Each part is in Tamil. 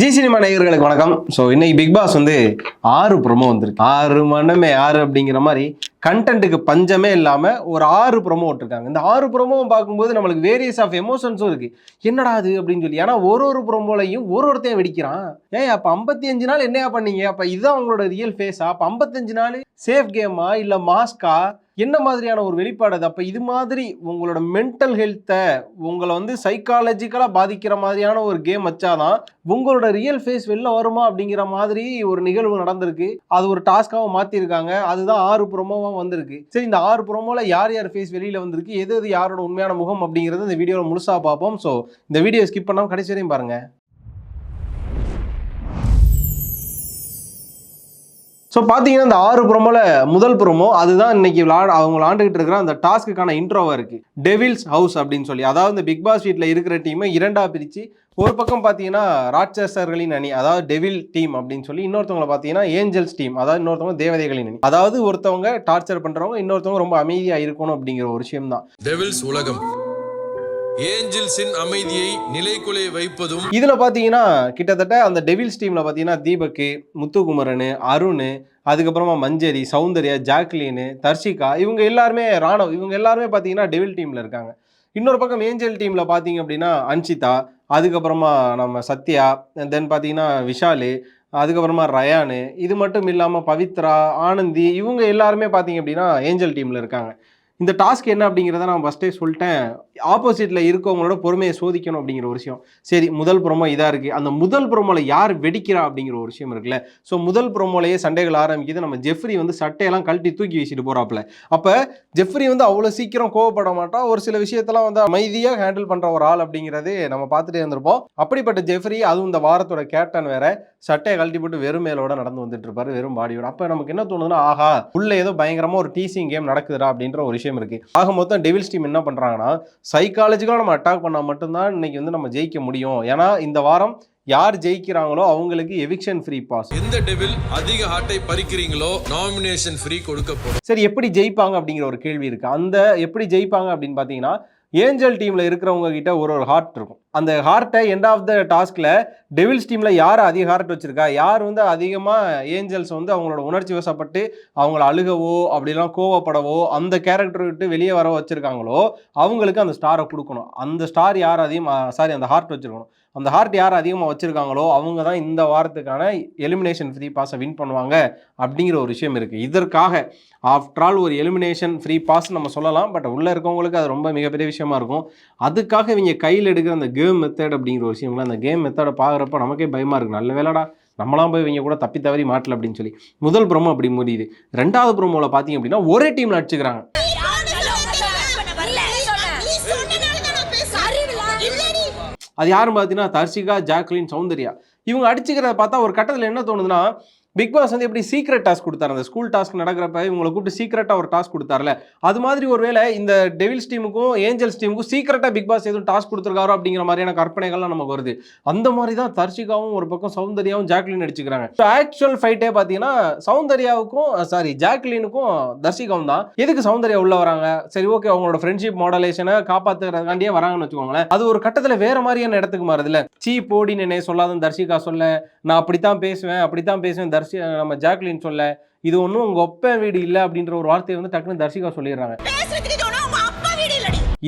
ஜி சினிமா நேயர்களுக்கு வணக்கம். ஸோ இன்னைக்கு பிக் பாஸ் வந்து ஆறு ப்ரொமோ வந்திருக்கு. ஆறு மனமே ஆறு அப்படிங்கிற மாதிரி கண்டென்ட்டுக்கு பஞ்சமே இல்லாமல் ஒரு ஆறு ப்ரொமோ விட்டுருக்காங்க. இந்த ஆறு ப்ரோமோவும் பார்க்கும்போது நம்மளுக்கு வேரியஸ் ஆஃப் எமோஷன்ஸும் இருக்குது என்னடா அது அப்படின்னு சொல்லி. ஏன்னா ஒரு ஒரு ப்ரொமோலையும் ஒரு ஒருத்தையும் வெடிக்கிறான். ஏன் அப்போ ஐம்பத்தி அஞ்சு நாள் என்னையா பண்ணீங்க? அப்போ இதுதான் உங்களோட ரியல் ஃபேஸா அப்போ ஐம்பத்தஞ்சு நாள் சேஃப் கேமா இல்லை மாஸ்கா என்ன மாதிரியான ஒரு வெளிப்பாடு அது? அப்போ இது மாதிரி உங்களோட மென்டல் ஹெல்த்தை உங்களை வந்து சைக்காலஜிக்கலாக பாதிக்கிற மாதிரியான ஒரு கேம் வச்சாதான் உங்களோட ரியல் ஃபேஸ் வெளில வருமா அப்படிங்கிற மாதிரி ஒரு நிகழ்வு நடந்திருக்கு. அது ஒரு டாஸ்க்காகவும் மாற்றிருக்காங்க அதுதான் ஆறு ப்ரொமோவாக வந்திருக்கு. சரி இந்த ஆறு ப்ரொமோவில் யார் யார் ஃபேஸ் வெளியில் வந்திருக்கு? எது எது யாரோட உண்மையான முகம் அப்படிங்கிறது இந்த வீடியோவில் முழுசாக பார்ப்போம். ஸோ இந்த வீடியோ ஸ்கிப் பண்ணாமல் கடைசி வரையும் பாருங்கள் ஸோ பார்த்தீங்கன்னா இந்த ஆறு ப்ரோமோல முதல் ப்ரோமோ அதுதான் இன்னைக்கு விளாட அவங்க விளாண்டுக்கிட்டு இருக்கிற அந்த டாஸ்க்குக்கான இன்ட்ரோவாக இருக்கு. டெவில்ஸ் ஹவுஸ் அப்படின்னு சொல்லி. அதாவது இந்த பிக் பாஸ் வீட்டில் இருக்கிற டீமை இரண்டாக பிரித்து ஒரு பக்கம் பார்த்தீங்கன்னா ராட்சசர்களின் அணி அதாவது டெவில் டீம் அப்படின்னு சொல்லி இன்னொருத்தவங்களை பார்த்தீங்கன்னா ஏஞ்சல்ஸ் டீம் அதாவது இன்னொருத்தவங்க தேவதைகளின் அணி. அதாவது ஒருத்தவங்க டார்ச்சர் பண்ணுறவங்க இன்னொருத்தவங்க ரொம்ப அமைதியாக இருக்கணும் அப்படிங்கிற ஒரு விஷயம் தான் டெவில்ஸ் உலகம். ஏஞ்சல்ஸின் அமைதியை நிலைக்குலைய வைப்பதும் இதுல பாத்தீங்கன்னா கிட்டத்தட்ட அந்த டெவில்ஸ் டீம்ல பாத்தீங்கன்னா தீபக்கு முத்துகுமரனு அருண் அதுக்கப்புறமா மஞ்சரி சௌந்தர்யா ஜாக்லீனு தர்ஷிகா இவங்க எல்லாருமே ராணவ் இவங்க எல்லாருமே பாத்தீங்கன்னா டெவில் டீம்ல இருக்காங்க. இன்னொரு பக்கம் ஏஞ்சல் டீம்ல பாத்தீங்க அப்படின்னா அன்ஷிதா அதுக்கப்புறமா நம்ம சத்யா தென் பாத்தீங்கன்னா விஷாலு அதுக்கப்புறமா ரயானு இது மட்டும் இல்லாமல் பவித்ரா ஆனந்தி இவங்க எல்லாருமே பார்த்தீங்க அப்படின்னா ஏஞ்சல் டீமில் இருக்காங்க. இந்த டாஸ்க் என்ன அப்படிங்கிறத நான் ஃபஸ்ட்டே சொல்லிட்டேன். ஆப்போசிட்டில் இருக்கவங்களோட பொறுமையை சோதிக்கணும் அப்படிங்கிற ஒரு விஷயம். சரி முதல் ப்ரொமோ இதாக இருக்குது அந்த முதல் ப்ரோமோவில் யார் வெடிக்கிறா அப்படிங்கிற ஒரு விஷயம் இருக்குல்ல. ஸோ முதல் ப்ரொமோலையே சண்டைகள் ஆரம்பிக்குது. நம்ம ஜெஃப்ரி வந்து சட்டையெல்லாம் கழட்டி தூக்கி வீசிட்டு போகிறாப்புல அப்போ ஜெஃப்ரி வந்து அவ்வளோ சீக்கிரம் கோவப்பட மாட்டான் ஒரு சில விஷயத்தெல்லாம் வந்து அமைதியாக ஹேண்டில் பண்ணுற ஒரு ஆள் அப்படிங்கிறது நம்ம பார்த்துட்டே இருந்திருப்போம். அப்படிப்பட்ட ஜெஃப்ரி அதுவும் இந்த வாரத்தோட கேப்டன் வேற சட்டையை கழட்டி போட்டு வெறும் மேலோட நடந்து வந்துட்டு இருப்பாரு. வெறும் பாடியோட அப்போ நமக்கு என்ன தோணுதுன்னா ஆஹா உள்ள ஏதோ பயங்கரமாக ஒரு டீசிங் கேம் நடக்குதுடா அப்படின்ற ஒரு விஷயம் இருக்கு. ஆக மொத்தம் டெவில்ஸ் டீம் என்ன பண்றாங்கன்னா சைக்காலஜிக்கலாக நம்ம அட்டாக் பண்ணால் மட்டும்தான் இன்னைக்கு வந்து நம்ம ஜெயிக்க முடியும். ஏன்னா இந்த வாரம் யார் ஜெயிக்கிறாங்களோ அவங்களுக்கு எவிக்ஷன் ஃப்ரீ பாஸ் எந்த டெவில் அதிக ஹார்ட்டை பறிக்கிறீங்களோ நாமினேஷன் ஃப்ரீ கொடுக்கப்படும். சரி எப்படி ஜெயிப்பாங்க அப்படிங்கிற ஒரு கேள்வி இருக்கு. அந்த எப்படி ஜெயிப்பாங்க அப்படின்னு பார்த்தீங்கன்னா ஏஞ்சல் டீமில் இருக்கிறவங்க கிட்ட ஒரு ஒரு ஹார்ட் இருக்கும். அந்த ஹார்ட்டை எண்ட் ஆஃப் த டாஸ்கில் டெவில்ஸ் டீமில் யார் அதிக ஹார்ட் வச்சுருக்கா? யார் வந்து அதிகமாக ஏஞ்சல்ஸ் வந்து அவங்களோட உணர்ச்சி வசப்பட்டு அவங்கள அழுகவோ அப்படிலாம் கோவப்படவோ அந்த கேரக்டர் விட்டு வெளியே வர வச்சுருக்காங்களோ அவங்களுக்கு அந்த ஸ்டாரை கொடுக்கணும். அந்த ஸ்டார் யார் அதிகமாக சாரி அந்த ஹார்ட் வச்சிருக்கணும். அந்த ஹார்ட் யார் அதிகமாக வச்சுருக்காங்களோ அவங்க தான் இந்த வாரத்துக்கான எலிமினேஷன் ஃப்ரீ பாஸை வின் பண்ணுவாங்க அப்படிங்கிற ஒரு விஷயம் இருக்குது இதற்காக ஆஃப்டர் ஆல் ஒரு எலிமினேஷன் ஃப்ரீ பாஸ் நம்ம சொல்லலாம். பட் உள்ளே இருக்கவங்களுக்கு அது ரொம்ப மிகப்பெரிய விஷயமா இருக்கும். அதுக்காக இவங்க கையில் எடுக்கிற அந்த கேம் மெத்தட் அப்படிங்கிற ஒரு விஷயம்ல அந்த கேம் மெத்தடை பார்க்குறப்ப நமக்கே பயமாக இருக்குது நல்ல வேலைடா நம்மளாம் போய் இவங்க கூட தப்பி தவறி மாட்டல அப்படின்னு சொல்லி. முதல் ப்ரோமோ அப்படி முடியுது. ரெண்டாவது ப்ரோமோவில் பார்த்தீங்க அப்படின்னா ஒரே டீமில் அடிச்சுக்கிறாங்க. அது யாரும் பார்த்தீங்கன்னா தர்ஷிகா ஜாக்லின் சௌந்தர்யா. இவங்க அடிச்சுக்கிறத பார்த்தா ஒரு கட்டத்தில் என்ன தோணுதுன்னா பிக் பாஸ் வந்து எப்படி சீக்ரெட் டாஸ்க் கொடுத்தாரு? அந்த ஸ்கூல் டாஸ்க் நடக்கிறப்ப இவங்களை கூப்பிட்டு சீக்ரெட்டாக ஒரு டாஸ்க் கொடுத்தாருல. அது மாதிரி ஒரு வேளை இந்த டெவில்ஸ் டீமுக்கும் ஏஞ்சல்ஸ் டீமுக்கும் சீக்ரெட்டாக பிக் பாஸ் எதுவும் டாஸ்க் கொடுத்துருக்காரோ அப்படிங்கிற மாதிரியான கற்பனைகள்லாம் நமக்கு வருது. அந்த மாதிரி தான் தர்ஷிகாவும் ஒரு பக்கம் சௌந்தர்யாவும் ஜாக்லின் அடிச்சுக்கிறாங்க ஸோ ஆக்சுவல் ஃபைட்டே பார்த்தீங்கன்னா சௌந்தர்யாவுக்கும் சாரி ஜாக்லினுக்கும் தர்ஷிகாவும் தான். எதுக்கு சௌந்தர்யா உள்ள வராங்க? சரி ஓகே அவங்களோட ஃப்ரெண்ட்ஷிப் மாடலேஷனை காப்பாத்துறதுக்காண்டியே வராங்கன்னு வச்சுக்கோங்களேன். அது ஒரு கட்டத்தில் வேற மாதிரியான இடத்துக்கு மாறுதுல சீ போடின்னு என்னை சொல்லாத தர்ஷிகா சொல்ல நான் அப்படித்தான் பேசுவேன் அப்படித்தான் பேசுவேன் தர்ஷி நம்ம ஜாக்லின் சொல்ல இது ஒன்றும் உங்க ஒப்பன் வீடு இல்லை அப்படின்ற ஒரு வார்த்தையை வந்து டக்குன்னு தர்ஷிகா சொல்லிடுறாங்க.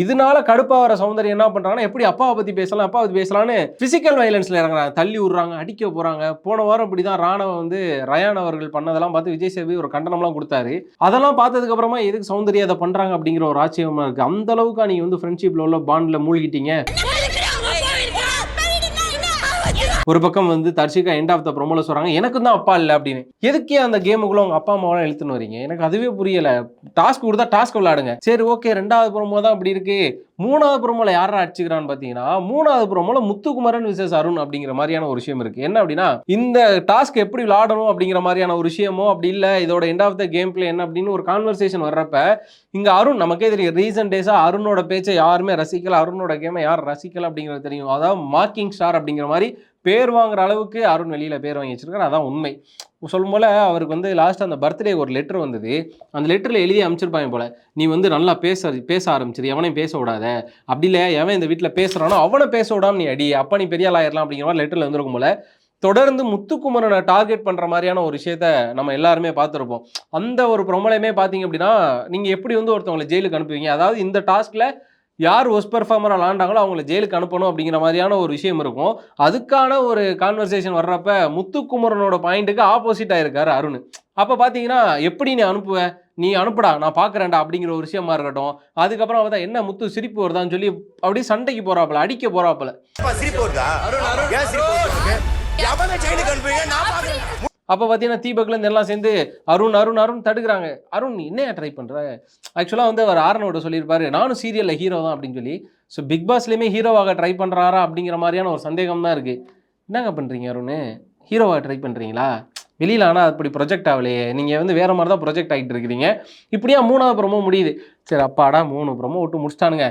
இதனால கடுப்பா வர சௌந்தர்யம் என்ன பண்றாங்கன்னா எப்படி அப்பாவை பத்தி பேசலாம் அப்பாவை பத்தி பேசலாம்னு பிசிக்கல் வயலன்ஸ்ல இறங்குறாங்க. தள்ளி விடுறாங்க அடிக்க போறாங்க. போன வாரம் இப்படிதான் ராணவ வந்து ரயான் அவர்கள் பண்ணதெல்லாம் பார்த்து விஜய் சேவி ஒரு கண்டனம்லாம் கொடுத்தாரு. அதெல்லாம் பார்த்ததுக்கு அப்புறமா எதுக்கு சௌந்தர்யா அதை பண்றாங்க அப்படிங்கிற ஒரு ஆச்சரியமா இருக்கு. அந்த அளவுக்கு நீங்க வந்து ஃப்ரெண்ட்ஷிப்ல உள்ள பாண்ட்ல மூழ்கிட்டீங்க? ஒரு பக்கம் வந்து தர்ஷிகா எண்ட் ஆஃப் த ப்ரோமோல சொல்றாங்க எனக்கு தான் அப்பா இல்லை அப்படின்னு. எதுக்கே அந்த கேமுக்குள்ள உங்க அப்பா அம்மாவெல்லாம் எழுத்துன்னு வரீங்க எனக்கு அதுவே புரியல. டாஸ்க் கொடுத்தா டாஸ்க் விளையாடுங்க. சரி ஓகே ரெண்டாவது ப்ரோமோ தான் அப்படி இருக்கு. மூணாவது ப்ரோமோல யாரா அடிச்சுக்கிறான்னு பார்த்தீங்கன்னா மூணாவது ப்ரோமோல முத்துக்குமரன் விசேஷ் அருண் அப்படிங்கிற மாதிரியான ஒரு விஷயம் இருக்கு. என்ன அப்படின்னா இந்த டாஸ்க் எப்படி விளையாடணும் அப்படிங்கிற மாதிரியான ஒரு விஷயமோ அப்படி இல்லை இதோட end of the game play என்ன அப்படின்னு ஒரு கான்வர்சேஷன் வர்றப்ப இங்க அருண் நமக்கே தெரியும் ரீசன்ட் டேஸா அருணோட பேச்சை யாருமே ரசிக்கல அருணோட கேமை யார் ரசிக்கல அப்படிங்கிறது தெரியும். அதாவது மார்க்கிங் ஸ்டார் அப்படிங்கிற மாதிரி பேர் வாங்குற அளவுக்கு அருண் வெளியில் பேர் வாங்கி வச்சிருக்காரு. அதான் உண்மை. சொல்லும் போல அவருக்கு வந்து லாஸ்ட் அந்த பர்த்டே ஒரு லெட்டர் வந்தது. அந்த லெட்டரில் எழுதி அமைச்சிருப்பாங்க போல. நீ வந்து நல்லா பேச பேச ஆரம்பிச்சிரு. எவனையும் பேச விடாத. அப்படி இல்லை எவன் இந்த வீட்டில் பேசுகிறானோ அவனை பேச விடாம நீ அடி. அப்போ நீ பெரிய ஆயிரலாம் அப்படிங்கிற மாதிரி லெட்டரில் வந்திருக்கும் போல. தொடர்ந்து முத்துக்குமரனை டார்கெட் பண்ணுற மாதிரியான ஒரு விஷயத்த நம்ம எல்லாருமே பார்த்துருப்போம். அந்த ஒரு ப்ரொமோலையுமே பார்த்தீங்க அப்படின்னா நீங்கள் எப்படி வந்து ஒருத்தவங்களை ஜெயிலுக்கு அனுப்புவீங்க? அதாவது இந்த டாஸ்கில் யார் ஒஸ்ட் பெர்ஃபார்மராக விளாண்டாங்களோ அவங்கள ஜெயிலுக்கு அனுப்பணும் அப்படிங்கிற மாதிரியான ஒரு விஷயம் இருக்கும். அதுக்கான ஒரு கான்வர்சேஷன் வர்றப்ப முத்துக்குமரனோட பாயிண்ட்டுக்கு ஆப்போசிட்டாக இருக்காரு அருண். அப்போ பார்த்தீங்கன்னா எப்படி நீ அனுப்புவ? நீ அனுப்புடா நான் பார்க்குறேன்டா அப்படிங்கிற ஒரு விஷயமா இருக்கட்டும். அதுக்கப்புறம் பார்த்தா என்ன முத்து சிரிப்பு வருதான்னு சொல்லி அப்படியே சண்டைக்கு போறாப்புல அடிக்க போறாப்புல. அப்போ பார்த்தீங்கன்னா தீபக்லேருந்து எல்லாம் சேர்ந்து அருண் அருண் அருண் தடுக்கிறாங்க. அருண் நீ என்ன ட்ரை பண்ணுற ஆக்சுவலாக வந்து அவர் ஆரனோட சொல்லியிருப்பாரு நானும் சீரியலில் ஹீரோ தான் அப்படின்னு சொல்லி. ஸோ பிக் பாஸ்லேயுமே ஹீரோவாக ட்ரை பண்ணுறாரா அப்படிங்கிற மாதிரியான ஒரு சந்தேகம் தான் இருக்குது என்னங்க பண்ணுறீங்க அருண்? ஹீரோவாக ட்ரை பண்ணுறீங்களா வெளியில் ஆனால் அப்படி ப்ரொஜெக்ட் ஆகலையே. நீங்கள் வந்து வேறு மாதிரி தான் ப்ரொஜெக்ட் ஆகிட்டு இருக்கிறீங்க. இப்படியா மூணாவது ப்ரமோ முடியுது. சரி அப்பாடா மூணு ப்ரமோ விட்டு முடிச்சிட்டானுங்க.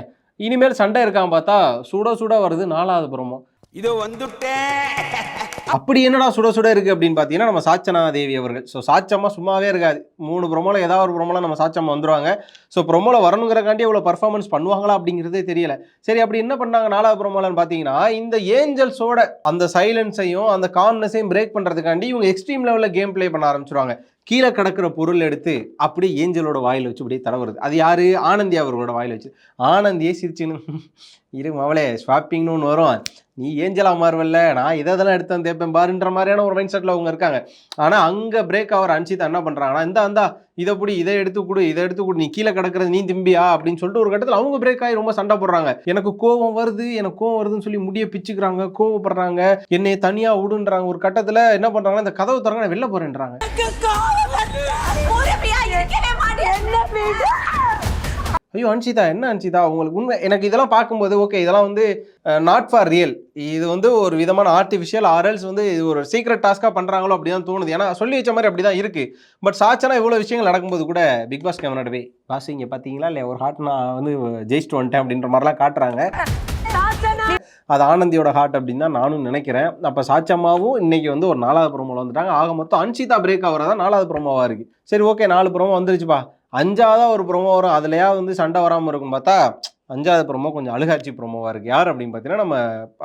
இனிமேல் சண்டை இருக்கான் பார்த்தா சூட சூடாக வருது நாலாவது ப்ரமோ இதோ வந்துட்டேன் அப்படி என்னடா சுட சுட இருக்கு அப்படின்னு பார்த்தீங்கன்னா நம்ம சாச்சனா தேவி அவர்கள். ஸோ சாச்சம்மா சும்மாவே இருக்காது. மூணு ப்ரொமோல ஏதாவது ஒரு ப்ரொமோல நம்ம சாச்சம்மா வந்துருவாங்க. ஸோ ப்ரொமோல வரணுங்கிறக்காண்டி இவ்வளோ பர்ஃபார்மன்ஸ் பண்ணுவாங்களா அப்படிங்கிறதே தெரியல. சரி அப்படி என்ன பண்ணாங்க நாலாவது ப்ரொமோலன்னு பார்த்தீங்கன்னா இந்த ஏஞ்சல்ஸோட அந்த சைலன்ஸையும் அந்த காம்னஸையும் பிரேக் பண்ணுறதுக்காண்டி இவங்க எக்ஸ்ட்ரீம் லெவலில் கேம் ப்ளே பண்ண ஆரம்பிச்சிருவாங்க. கீழே கிடக்கிற பொருள் எடுத்து அப்படியே ஏஞ்சலோட வாயில் வச்சு அப்படியே தடவுறது. அது யார்? ஆனந்தி அவர்களோட வாயில் வச்சு. ஆனந்தியே சிரிச்சுன்னு இரு மவளே ஷாப்பிங்னு ஒன்று வரும். நீ ஏஞ்சலா மாறுவல்ல நான் இதை இதெல்லாம் எடுத்து தேப்பேன் பாருன்ற மாதிரியான ஒரு மைண்ட் செட்டில் அவங்க இருக்காங்க. ஆனால் அங்கே பிரேக் ஆகிற அன்சிதா என்ன பண்ணுறாங்கன்னா இந்தா இந்தா இதை பிடி இதை எடுத்து கொடு இதை எடுத்து கொடு நீ கீழே கிடக்கிறது நீ திம்பியா அப்படின்னு சொல்லிட்டு ஒரு கட்டத்தில் அவங்க பிரேக் ஆகி ரொம்ப சண்டை போடுறாங்க. எனக்கு கோவம் வருது எனக்கு கோவம் வருதுன்னு சொல்லி முடிய பிச்சுக்கிறாங்க கோவப்படுறாங்க என்னை தனியாக விடுன்றாங்க. ஒரு கட்டத்தில் என்ன பண்ணுறாங்கன்னா இந்த கதவு திறங்க நான் வெளில போகிறேன்றாங்க ஐயோ அன்சிதா என்ன அன்சிதா உங்களுக்கு உண்மை எனக்கு இதெல்லாம் பார்க்கும்போது ஓகே இதெல்லாம் வந்து நாட் ஃபார் ரியல் இது வந்து ஒரு விதமான ஆர்டிஃபிஷியல் ஆர்எல்ஸ் வந்து இது ஒரு சீக்ரெட் டாஸ்க்காக பண்ணுறாங்களோ அப்படி தான் தோணுது. ஏன்னா சொல்லி வச்ச மாதிரி அப்படி தான் இருக்குது பட் சாச்சனா இவ்வளோ விஷயங்கள் நடக்கும்போது கூட பிக் பாஸ் கேமரா போய் பாஸ் இங்கே பார்த்தீங்களா இல்லை ஒரு ஹார்ட் நான் வந்து ஜெயிச்சுட்டு வந்துட்டேன் அப்படின்ற மாதிரிலாம் காட்டுறாங்க. அது ஆனந்தியோட ஹார்ட் அப்படின்னு தான் நானும் நினைக்கிறேன். அப்போ சாச்சம்மாவும் இன்னைக்கு வந்து ஒரு நாலாவது ப்ரோமோவில் வந்துட்டாங்க. ஆக மொத்தம் அன்சிதா பிரேக் ஆகிறதா நாலாவது ப்ரோமோவாக இருக்குது சரி ஓகே நாலு ப்ரோமோ வந்துருச்சுப்பா. அஞ்சாவதா ஒரு ப்ரோமோ வரும். அதுலயா வந்து சண்டை வராமல் இருக்கும் பார்த்தா அஞ்சாவது ப்ரோமோ கொஞ்சம் அழுகாட்சி ப்ரோமோவாக இருக்குது யார் அப்படின்னு பார்த்தீங்கன்னா நம்ம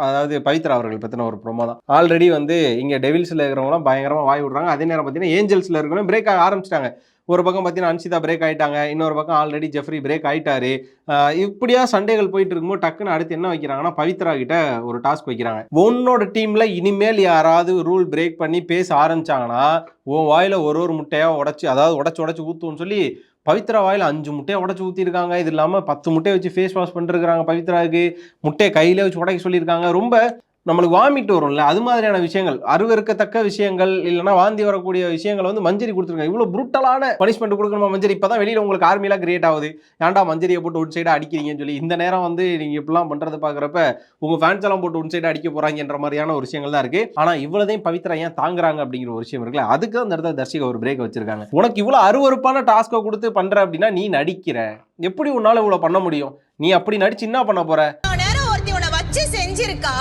அதாவது பவித்ரா அவர்கள் பற்றின ஒரு ப்ரொமோ தான். ஆல்ரெடி வந்து இங்கே டெவில்ஸில் இருக்கிறவங்களாம் பயங்கரமாக வாய் விடுறாங்க. அதே நேரம் பார்த்தீங்கன்னா ஏஞ்சல்ஸில் இருக்கிறவங்க பிரேக் ஆக ஆரம்பிச்சிட்டாங்க. ஒரு பக்கம் பார்த்தீங்கன்னா அன்சிதா பிரேக் ஆகிட்டாங்க இன்னொரு பக்கம் ஆல்ரெடி ஜெஃப்ரி பிரேக் ஆகிட்டாரு இப்படியா சண்டைகள் போயிட்டு இருக்கும்போது டக்குன்னு அடுத்து என்ன வைக்கிறாங்கன்னா பவித்ரா கிட்ட ஒரு டாஸ்க் வைக்கிறாங்க. உன்னோட டீமில் இனிமேல் யாராவது ரூல் பிரேக் பண்ணி பேச ஆரம்பிச்சாங்கன்னா உன் வாயில் ஒரு ஒரு முட்டையாக உடச்சி அதாவது உடச்சி உடச்சி ஊற்றுன்னு சொல்லி பவித்ரா வாயில் அஞ்சு முட்டையை உடச்சி ஊற்றிருக்காங்க இது இல்லாமல் பத்து முட்டையை வச்சு ஃபேஸ் வாஷ் பண்ணிருக்காங்க பவித்ராவுக்கு. முட்டையை கையிலே வச்சு உடைக்க சொல்லியிருக்காங்க. ரொம்ப நம்மளுக்கு வாமிட் வரும்ல அது மாதிரியான விஷயங்கள் அருவருக்கத்தக்க விஷயங்கள் இல்லைன்னா வாந்தி வரக்கூடிய விஷயங்கள் வந்து மஞ்சரி கொடுத்துருக்காங்க. இவ்வளோ ப்ரூட்டலான பனிஷ்மெண்ட் கொடுக்கணுமா மஞ்சரி? இப்போ தான் வெளியில் உங்களுக்கு ஆர்மிலாம் கிரியேட் ஆகுது. ஏன்டா மஞ்சரியை போட்டு ஒன் சைடாக அடிக்கிறீங்கன்னு சொல்லி இந்த நேரம் வந்து நீங்கள் இப்படிலாம் பண்ணுறது பார்க்குறப்ப உங்கள் ஃபேன்ஸ் எல்லாம் போட்டு ஒன் சைடாக அடிக்க போகிறாங்கன்ற மாதிரியான ஒரு விஷயங்கள் தான் இருக்குது ஆனால் இவ்வளோதையும் பவித்ரா ஏன் தாங்குறாங்க அப்படிங்கிற ஒரு விஷயம் இருக்குல்ல அதுக்கு தான் இந்த இடத்துல தர்ஷிகா ஒரு பிரேக் வச்சிருக்காங்க. உனக்கு இவ்வளோ அருவருப்பான டாஸ்க்கை கொடுத்து பண்ணுற அப்படின்னா நீ நடிக்கிற. எப்படி உன்னால் இவ்வளோ பண்ண முடியும்? நீ அப்படி நடிச்சு என்ன பண்ண போகிற நேரம் வச்சு செஞ்சிருக்கா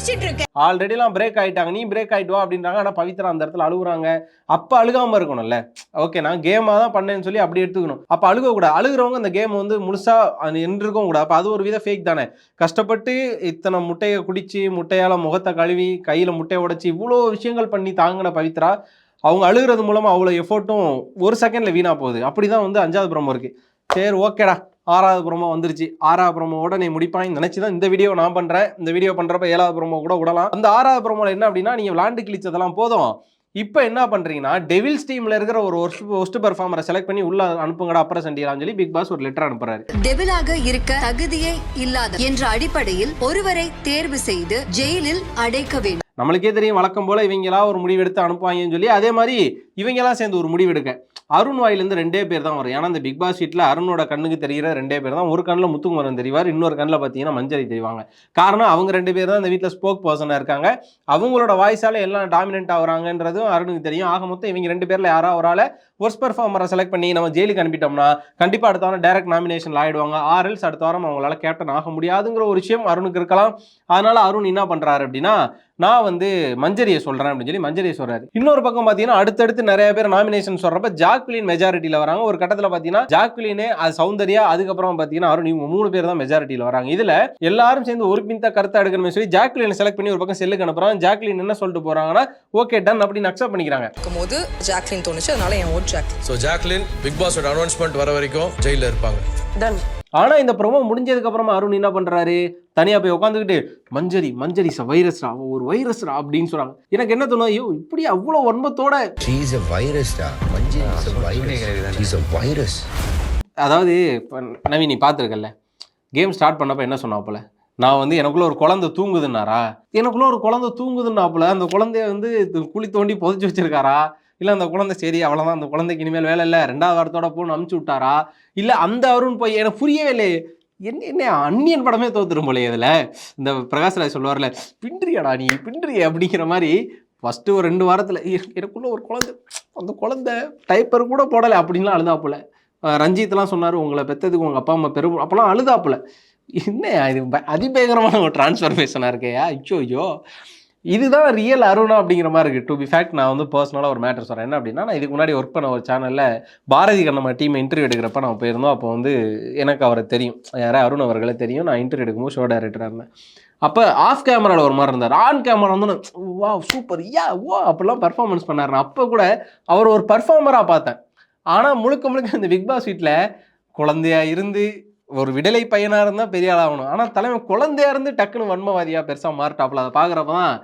இன்னும் நடிச்சிட்டு ஆல்ரெடி எல்லாம் பிரேக் ஆயிட்டாங்க. நீ பிரேக் ஆயிட்டு வா அப்படின்றாங்க. ஆனா பவித்ரா அந்த இடத்துல அழுகுறாங்க. அப்போ அழுகாம இருக்கணும்ல. ஓகே நான் கேமாக தான் பண்ணேன்னு சொல்லி அப்படி எடுத்துக்கணும். அப்போ அழுக கூடாது அழுகிறவங்க அந்த கேம் வந்து முழுசா நின்றுருக்கும் கூடாது. அப்போ அது ஒரு வித ஃபேக் தானே. கஷ்டப்பட்டு இத்தனை முட்டையை குடிச்சு முட்டையால முகத்தை கழுவி கையில் முட்டையை உடைச்சி இவ்வளோ விஷயங்கள் பண்ணி தாங்கின பவித்ரா அவங்க அழுகிறது மூலமா அவ்வளோ எஃபோர்ட்டும் ஒரு செகண்ட்ல வீணா போகுது. அப்படிதான் வந்து அஞ்சாவது ப்ரோமோ இருக்கு. சரி ஓகேடா ஆறாவது ப்ரோமோ வந்துருச்சு. ஆறாவது ப்ரோமோட நீ முடிப்பான்னு நினைச்சு தான் இந்த வீடியோ நான் பண்றேன். இந்த வீடியோ பண்றப்ப ஏழாவது ப்ரோமோ கூட விடலாம். அந்த ஆறாவது ப்ரோமோல என்ன அப்படின்னா நீங்க விளாண்டு கிழிச்சதெல்லாம் போதும். இப்போ என்ன பண்றீங்கன்னா டெவில்ஸ் டீம்ல இருக்கிற ஒரு ஒஸ்ட் பெர்ஃபார்மரை செலக்ட் பண்ணி உள்ள அனுப்புங்கடா அப்புறம் சண்டிகளான்னு சொல்லி பிக் பாஸ் ஒரு லெட்டர் அனுப்புறாரு. டெபிளாக இருக்க தகுதியே இல்லாத என்ற அடிப்படையில் ஒருவரை தேர்வு செய்து ஜெயிலில் அடைக்க வேண்டும். நம்மளுக்கே தெரியும் வழக்கம் போல இவங்களா ஒரு முடிவு எடுத்து அனுப்புவாங்கன்னு சொல்லி. அதே மாதிரி இவங்கெல்லாம் சேர்ந்து ஒரு முடிவு எடுக்க அருண் வாயிலேருந்து ரெண்டே பேர் தான் வரும். ஏன்னா இந்த பிக் பாஸ் ஷீட்டில் அருணோட கண்ணுக்கு தெரிகிற ரெண்டே பேர் தான். ஒரு கண்ணில் முத்துக்குமரன் தெரிவார் இன்னொரு கண்ணில் பார்த்தீங்கன்னா மஞ்சரி தெரிவாங்க. காரணம் அவங்க ரெண்டு பேர் தான் இந்த வீட்டில் ஸ்போக் பர்சனாக இருக்காங்க. அவங்களோட வாய்ஸால் எல்லாம் டாமினன்ட் ஆகுறாங்கன்றதும் அருணுக்கு தெரியும். ஆக மொத்தம் இவங்க ரெண்டு பேரில் யாரோ ஒரு ஆளை ஒர்ஸ் பெர்ஃபார்மரை செலக்ட் பண்ணி நம்ம ஜெயிலுக்கு அனுப்பிட்டோம்னா கண்டிப்பாக அடுத்த வாரம் டேரக்ட் நாமினேஷன் ஆயிடுவாங்க. ஆர்எல்ஸ் அடுத்த வாரம் அவங்களால கேப்டன் ஆக முடியாதுங்கிற ஒரு விஷயம் அருணுக்கு இருக்கலாம். அதனால அருண் என்ன பண்ணுறாரு அப்படின்னா நான் வந்து மஞ்சரியை சொல்கிறேன் அப்படின்னு சொல்லி மஞ்சரியை சொல்கிறாரு இன்னொரு பக்கம் பார்த்தீங்கன்னா அடுத்தடுத்து நிறைய பேர் நாமினேஷன் சொல்கிறப்ப ஜாக் ஜாக்லின் மெஜாரிட்டியில் வராங்க. ஒரு கட்டத்தில் பார்த்தீங்கன்னா ஜாக்லினே அது சௌந்தர்யா அதுக்கப்புறம் பார்த்தீங்கன்னா அருண் இவங்க மூணு பேர் தான் மெஜாரிட்டியில் வராங்க. இதுல எல்லாரும் சேர்ந்து ஒரு பிந்த கருத்தை எடுக்கணும்னு சொல்லி ஜாக்லினை செலக்ட் பண்ணி ஒரு பக்கம் செல்லுக்கு அனுப்புறாங்க. ஜாக்லின் என்ன சொல்லிட்டு போறாங்கன்னா ஓகே டன் அப்படின்னு அக்செப்ட் பண்ணிக்கிறாங்க. இருக்கும்போது ஜாக்லின் தோணுச்சு. அதனால என் vote Jacqueline so Jacqueline big பாஸோட announcement வர வரைக்கும் ஜெயிலில் இருப்பாங்க. டன் ஆனா இந்த ப்ரோமோ முடிஞ்சதுக்கு அப்புறமா அருண் என்ன பண்றாரு? தனியா போய் உட்காந்துக்கிட்டு மஞ்சரி மஞ்சரி வைரஸ்ரா அவ ஒரு வைரஸ்ரா அப்படின்னு சொல்றாங்க. எனக்கு என்ன தோணும் ஐயோ இப்படி அவ்வளவு வன்மத்தோட? She is அதாவது நவி நீ பார்த்துருக்கல்ல? கேம் ஸ்டார்ட் பண்ணப்ப என்ன சொன்னாப்புல? நான் வந்து எனக்குள்ள ஒரு குழந்தை தூங்குதுன்னாரா? எனக்குள்ள ஒரு குழந்தை தூங்குதுன்னாப்புல? அந்த குழந்தைய வந்து குழி தோண்டி புதைச்சி வச்சிருக்காரா? இல்லை அந்த குழந்தை சரி அவ்வளோதான் அந்த குழந்தைக்கு இனிமேல் வேலை இல்லை. ரெண்டாவது வாரத்தோட போன்னு அமுச்சு விட்டாரா? இல்லை அந்த அருண் போய் எனக்கு புரியவே இல்லை என்ன என்ன அந்நியன் படமே தோத்துரும் போலே இதில். இந்த பிரகாஷ்ராஜ் சொல்லுவார்ல பின்றியாடா நீ பின்றிய அப்படிங்கிற மாதிரி ஃபஸ்ட்டு ஒரு ரெண்டு வாரத்தில் எனக்குள்ளே ஒரு குழந்தை அந்த குழந்தை டைப்பர் கூட போடலை அப்படின்லாம் அழுதாப்புல. ரஞ்சித்லாம் சொன்னார் உங்களை பெற்றதுக்கு உங்கள் அப்பா அம்மா பெரும் அப்போலாம் அழுதாப்புல. என்ன இது? ப- அதிபயங்கரமான ஒரு டிரான்ஸ்ஃபர்மேஷனாக இருக்கேயா ஐயோ ஐயோ. இதுதான் ரியல் அருணா அப்படிங்கிற மாதிரி இருக்குது டு பி ஃபேக்ட் நான் வந்து பர்சனலாக ஒரு மேட்டர் சொல்கிறேன் என்ன அப்படின்னா நான் இதுக்கு முன்னாடி ஒர்க் பண்ண ஒரு சேனலில் பாரதி கண்ணம்மா டீம் இன்டர்வியூ எடுக்கிறப்ப நான் போயிருந்தோம். அப்போ வந்து எனக்கு அவரை தெரியும். யாரே? அருண் அவர்களை தெரியும். நான் இன்டர்வியூ எடுக்கும்போது ஷோ டைரக்டராக இருந்தேன். அப்போ ஆஃப் கேமராவில் ஒரு மாதிரி இருந்தார். ஆன் கேமரா வந்து வா சூப்பர் யா ஓ அப்படிலாம் பர்ஃபார்மன்ஸ் பண்ணார் அப்போ கூட அவர் ஒரு பர்ஃபார்மராக பார்த்தேன். ஆனால் முழுக்க முழுக்க இந்த பிக் பாஸ் வீட்டில் குழந்தையா இருந்து ஒரு விடலை பையனாக இருந்தால் பெரிய ஆளாகணும் ஆனால் தலைமை குழந்தையா இருந்து டக்குன்னு வன்மவாதியாக பெருசாக மாறிட்டாப்புல. அதை பார்க்குறப்ப தான்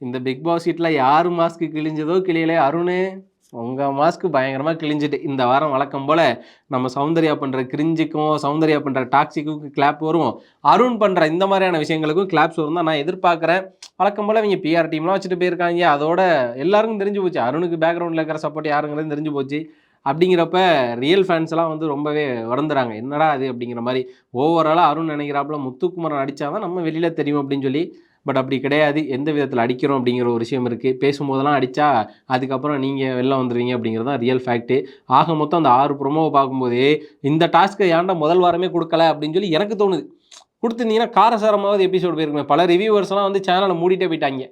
இந்த பிக் பாஸ் வீட்டில் யார் மாஸ்க்கு கிழிஞ்சதோ கிளியலே அருண் உங்கள் மாஸ்க்கு பயங்கரமாக கிழிஞ்சிட்டு இந்த வாரம் வழக்கம் போல் நம்ம சௌந்தர்யா பண்ணுற கிரிஞ்சுக்கும் சௌந்தர்யா பண்ணுற டாக்ஸிக்கும் கிளாப் வரும். அருண் பண்ணுற இந்த மாதிரியான விஷயங்களுக்கும் கிளாப்ஸ் வரும் தான் நான் எதிர்பார்க்குறேன். வழக்கம் போல் இவங்க பிஆர் டீம்லாம் வச்சுட்டு போயிருக்காங்க. அதோட எல்லாருக்கும் தெரிஞ்சு போச்சு. அருணுக்கு பேக்ரவுண்டில் இருக்கிற சப்போர்ட் யாருங்கிறது தெரிஞ்சு போச்சு. அப்படிங்கிறப்ப ரியல் ஃபேன்ஸ் எல்லாம் வந்து ரொம்பவே வருந்துறாங்க. என்னடா அது அப்படிங்கிற மாதிரி. ஓவராலாக அருண் நினைக்கிறாப்புல முத்துக்குமரன் அடித்தாதான் நம்ம வெளியில் தெரியும் அப்படின்னு சொல்லி பட் அப்படி கிடையாது. எந்த விதத்தில் அடிக்கிறோம் அப்படிங்கிற ஒரு விஷயம் இருக்குது பேசும்போதெல்லாம் அடித்தா அதுக்கப்புறம் நீங்கள் வெளில வந்துடுவீங்க அப்படிங்கிறது தான் ரியல் ஃபேக்ட்டு ஆக மொத்தம் அந்த ஆறு ப்ரோமோவை பார்க்கும்போதே இந்த டாஸ்க்கை ஏன்டா முதல் வாரமே கொடுக்கல அப்படின்னு சொல்லி எனக்கு தோணுது. கொடுத்துருந்தீங்கன்னா காரசாரமாவது எபிசோடு போயிருக்குமே. பல ரிவ்யூவர்ஸ்லாம் வந்து சேனலை மூடிட்டே போயிட்டாங்க.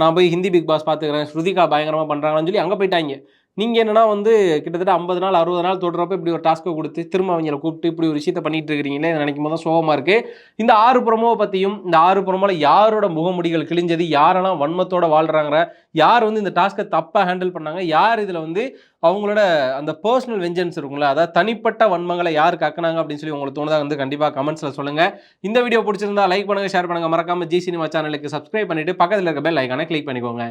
நான் போய் ஹிந்தி பிக் பாஸ் பார்த்துக்கிறேன். ஸ்ருதிகா பயங்கரமாக பண்ணுறாங்கன்னு சொல்லி அங்கே போயிட்டாங்க. நீங்கள் என்னன்னா வந்து கிட்டத்தட்ட ஐம்பது நாள் அறுபது நாள் தொடர்றப்ப இப்படி ஒரு டாஸ்க்கை கொடுத்து திரும்ப அவங்கள கூப்பிட்டு இப்படி ஒரு விஷயத்த பண்ணிட்டு இருக்கிறீங்களே நினைக்கும் போது தான் சோகமாக இருக்குது இந்த ஆறு புறமோவை பற்றியும் இந்த ஆறு புறமோவில் யாரோட முகமுடிகள் கிழிஞ்சது யாரெல்லாம் வன்மத்தோட வாழ்கிறாங்க யார் வந்து இந்த டாஸ்க்கை தப்பாக ஹேண்டில் பண்ணாங்க யார் இதில் வந்து அவங்களோட அந்த பர்சனல் வெஞ்சன்ஸ் இருக்குங்களா அதாவது தனிப்பட்ட வன்மங்களை யார் கக்குனாங்க அப்படின்னு சொல்லி உங்களுக்கு தோணுதா வந்து கண்டிப்பாக கமெண்ட்ஸில் சொல்லுங்கள் இந்த வீடியோ பிடிச்சிருந்தா லைக் பண்ணுங்கள் ஷேர் பண்ணுங்கள் மறக்காமல் ஜி சினிமா சேனலுக்கு சப்ஸ்கிரைப் பண்ணிட்டு பக்கத்தில் இருக்க பெல் ஐக்கானை கிளிக் பண்ணிக்கோங்க.